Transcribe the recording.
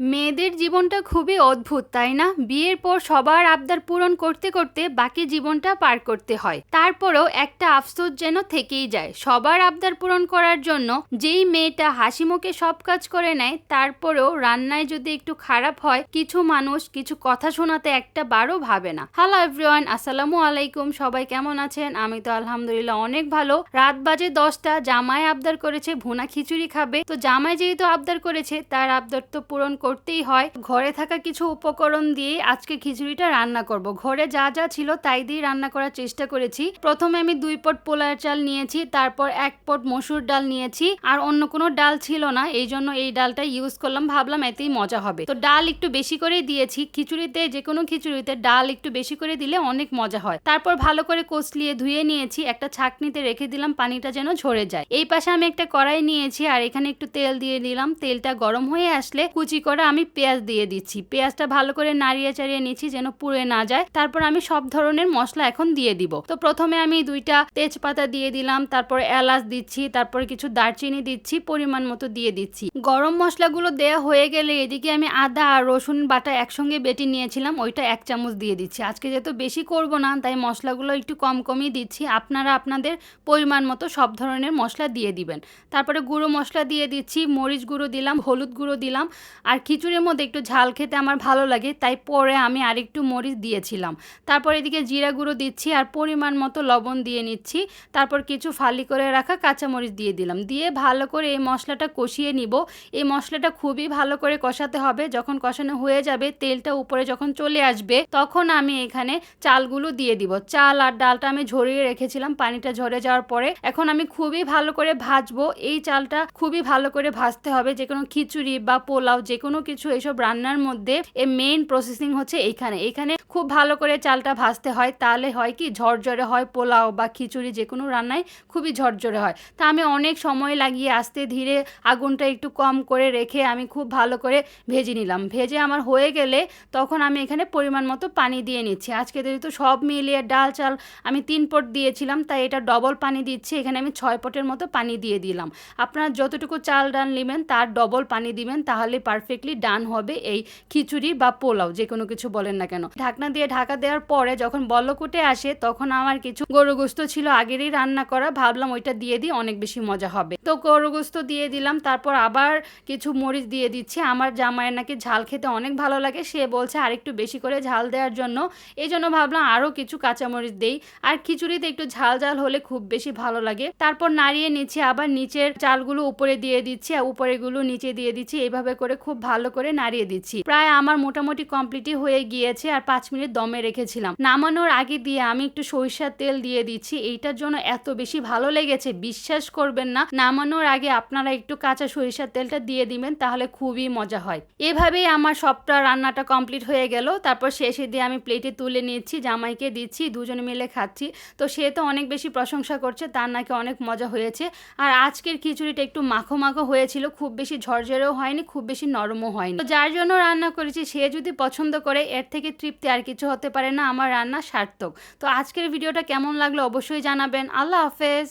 মেয়েদের জীবনটা খুবই অদ্ভুত, তাই না? বিয়ের পর সবার আবদার পূরণ করতে করতে বাকি জীবনটা পার করতে হয়। তারপরেও একটা আফসোস যেন থেকেই যায়। সবার আবদার পূরণ করার জন্য যেই মেয়েটা হাসি মুখে সব কাজ করে নেয়, তারপরেও রান্নায় যদি একটু খারাপ হয়, কিছু মানুষ কিছু কথা শোনাতে একটা বারও ভাবে না। হ্যালো এভরিওয়ান আসসালামু আলাইকুম। সবাই কেমন আছেন? আমি তো আলহামদুলিল্লাহ অনেক ভালো। রাত বাজে দশটা, জামাই আবদার করেছে, ভুনা খিচুড়ি খাবে। তো জামাই যেহেতু আবদার করেছে, তার আবদার তো পূরণ করতেই হয়। ঘরে থাকা কিছু উপকরণ দিয়ে আজকে খিচুড়িটা রান্না করব। ঘরে যা যা ছিল তাই দিয়ে রান্না করার চেষ্টা করেছি। প্রথমে আমি দুই পট পোলার চাল নিয়েছি, তারপর এক পট মসুর ডাল নিয়েছি আর অন্য কোনো ডাল ছিল না। এই জন্য এই ডালটা ইউজ করলাম, ভাবলাম এতেই মজা হবে। তো ডাল একটু বেশি করেই দিয়েছি। খিচুড়িতে যে কোনো খিচুড়িতে ডাল একটু বেশি করে দিলে অনেক মজা হয়। তারপর ভালো করে কষলিয়ে ধুয়ে নিয়েছি, একটা ছাকনিতে রেখে দিলাম, পানিটা যেন ঝরে যায়। এই পাশে আমি একটা কড়াই নিয়েছি আর এখানে একটু তেল দিয়ে দিলাম। তেলটা গরম হয়ে আসলে কুচি করে আমি পেঁয়াজ দিয়ে দিচ্ছি। পেঁয়াজটা ভালো করে নাড়িয়ে চাড়িয়ে নিচ্ছি যেন পুড়ে না যায়। তারপর আমি সব ধরনের মশলা এখন দিয়ে দিব। তো প্রথমে আমি দুইটা তেজপাতা দিয়ে দিলাম, তারপর এলাচ দিচ্ছি, তারপর কিছু দারচিনি দিচ্ছি, পরিমাণ মতো দিয়ে দিচ্ছি। গরম মশলাগুলো দেয়া হয়ে গেলে এদিকে আমি আদা আর রসুন বাটা একসঙ্গে বেটে নিয়েছিলাম, ওইটা এক চামচ দিয়ে দিচ্ছি। আজকে যেহেতু বেশি করব না, তাই মশলাগুলো একটু কম কমই দিচ্ছি। আপনারা আপনাদের পরিমাণ মতো সব ধরনের মশলা দিয়ে দিবেন। তারপরে গুঁড়ো মশলা দিয়ে দিচ্ছি, মরিচ গুঁড়ো দিলাম, হলুদ গুঁড়ো দিলাম, আর খিচুড়ির মধ্যে একটু ঝাল খেতে আমার ভালো লাগে, তাই পরে আমি আরেকটু মরিচ দিয়েছিলাম। তারপর এদিকে জিরা গুঁড়ো দিচ্ছি আর পরিমাণ মতো লবণ দিয়ে নিচ্ছি। তারপর কিছু ফালি করে রাখা কাঁচামরিচ দিয়ে দিলাম। দিয়ে ভালো করে এই মশলাটা কষিয়ে নিব। এই মশলাটা খুবই ভালো করে কষাতে হবে। যখন কষানো হয়ে যাবে, তেলটা উপরে যখন চলে আসবে, তখন আমি এখানে চালগুলো দিয়ে দিব। চাল আর ডালটা আমি ঝরিয়ে রেখেছিলাম, পানিটা ঝরে যাওয়ার পরে। এখন আমি খুবই ভালো করে ভাজবো। এই চালটা খুবই ভালো করে ভাজতে হবে। যে কোনো খিচুড়ি বা পোলাও যে কোনো কিছু এসব রান্নার মধ্যে এর মেইন প্রসেসিং হচ্ছে এইখানে। এখানে খুব ভালো করে চালটা ভাজতে হয়, তাহলে হয় কি ঝরঝরে হয় পোলাও বা খিচুড়ি যে কোনো রান্নায় খুবই ঝরঝরে হয়। তা আমি অনেক সময় লাগিয়ে আস্তে ধীরে আগুনটা একটু কম করে রেখে আমি খুব ভালো করে ভেজে নিলাম। ভেজে আমার হয়ে গেলে তখন আমি এখানে পরিমাণ মতো পানি দিয়ে নিচ্ছি। আজকে যেহেতু সব মিলিয়ে ডাল চাল আমি তিন পট দিয়েছিলাম, তাই এটা ডবল পানি দিচ্ছি। এখানে আমি ছয় পটের মতো পানি দিয়ে দিলাম। আপনারা যতটুকু চাল ডাল নেবেন তার ডবল পানি দিবেন, তাহলে পারফেক্টলি ডান হবে এই খিচুড়ি বা পোলাও, যে কোনো কিছু বলেন না কেন। ঢাকনা দিয়ে ঢাকা দেওয়ার পরে যখন বলকুটে আসে, তখন আমার কিছু গরু গোস্ত ছিল আগেরই রান্না করা, ভাবলাম ওইটা দিয়ে দিই, অনেক বেশি মজা হবে। তো গরু গোস্ত দিয়ে দিলাম, তারপর আবার কিছু মরিচ দিয়ে দিচ্ছি। আমার জামাইয়ের নাকি ঝাল খেতে অনেক ভালো লাগে, সে বলছে আরেকটু বেশি করে ঝাল দেওয়ার জন্য। এই জন্য ভাবলাম আরও কিছু কাঁচামরিচ দেই, আর খিচুড়িতে একটু ঝাল ঝাল হলে খুব বেশি ভালো লাগে। তারপর নাড়িয়ে নিচ্ছি, আবার নিচের চালগুলো উপরে দিয়ে দিচ্ছি, আর উপরেগুলো নিচে দিয়ে দিচ্ছি, এইভাবে করে খুব ভালো করে নাড়িয়ে দিচ্ছি। প্রায় আমার মোটামুটি কমপ্লিটই হয়ে গিয়েছে আর পাঁচ মিনিট দমে রেখেছিলাম। নামানোর আগে দিয়ে আমি একটু সরিষার তেল দিয়ে দিচ্ছি। এইটার জন্য এত বেশি ভালো লেগেছে, বিশ্বাস করবেন না। নামানোর আগে আপনারা একটু কাঁচা সরিষার তেলটা দিয়ে দিবেন, তাহলে খুবই মজা হয়। এভাবেই আমার সবটা রান্নাটা কমপ্লিট হয়ে গেল। তারপর শেষে দিয়ে আমি প্লেটে তুলে নিচ্ছি, জামাইকে দিচ্ছি, দুজনে মিলে খাচ্ছি। তো সে তো অনেক বেশি প্রশংসা করছে, তার নাকি অনেক মজা হয়েছে। আর আজকের খিচুড়িটা একটু মাখো মাখো হয়েছিল, খুব বেশি ঝরঝরেও হয়নি, খুব বেশি নরমও হয়নি তো যার জন্য রান্না করেছি, সে যদি পছন্দ করে, এর থেকে তৃপ্তি আর কিছু হতে পারে না। আমার রান্না সার্থক। তো আজকের ভিডিওটা কেমন লাগল অবশ্যই জানাবেন। আল্লাহ হাফেজ।